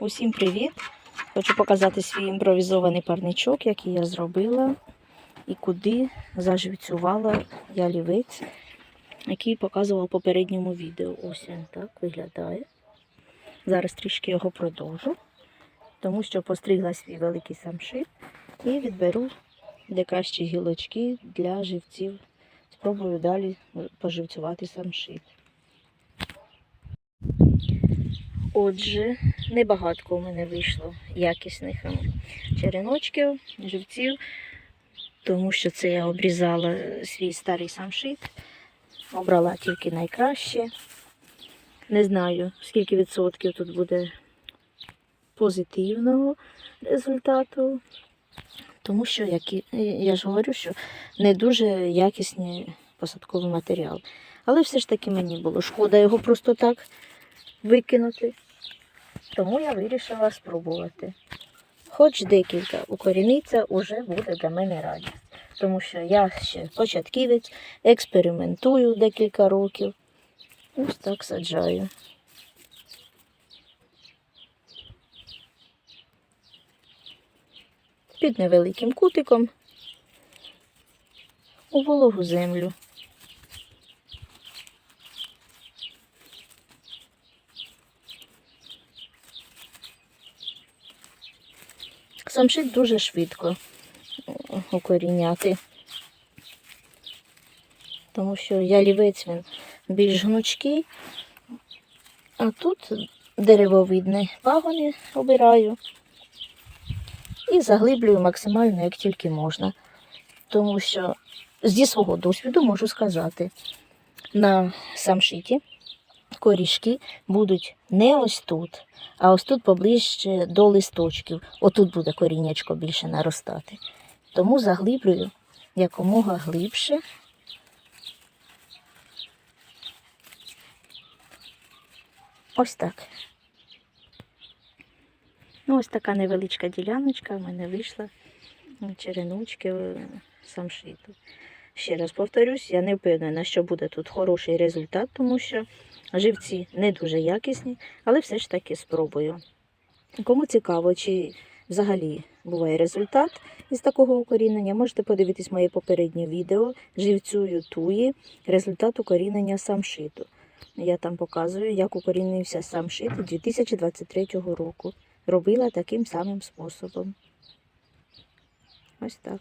Усім привіт! Хочу показати свій імпровізований парничок, який я зробила і куди заживцювала я лівець, який показував в попередньому відео. Ось він так виглядає. Зараз трішки його продовжу, тому що постригла свій великий самшит і відберу де кращі гілочки для живців. Спробую далі поживцювати самшит. Отже, небагатко у мене вийшло якісних ем, череночків, живців, тому що це я обрізала свій старий самшит, обрала тільки найкраще. Не знаю, скільки відсотків тут буде позитивного результату, тому що, як і- я ж говорю, що не дуже якісний посадковий матеріал. Але все ж таки мені було шкода його просто так викинути. Тому я вирішила спробувати. Хоч декілька укоріниться уже буде для мене радість. Тому що я ще початківець, експериментую декілька років. Ось так саджаю. Під невеликим кутиком у вологу землю. Самшит дуже швидко е, укоріняти, тому що ялівець він більш гнучкий, а тут деревовидні пагони обираю. І заглиблюю максимально, як тільки можна. Тому що зі свого досвіду можу сказати, на самшиті корішки будуть не ось тут, а ось тут поближче до листочків. Отут буде коріннячко більше наростати. Тому заглиблюю якомога глибше. Ось так. Ну, ось така невеличка діляночка в мене вийшла череночки е, самшиту. Ще раз повторюсь, я не впевнена, що буде тут хороший результат, тому що живці не дуже якісні, але все ж таки спробую. Кому цікаво, чи взагалі буває результат із такого укорінення, можете подивитись моє попереднє відео живцю туї, результат укорінення самшиту. Я там показую, як укорінився самшит 2023 року. Робила таким самим способом. Ось так.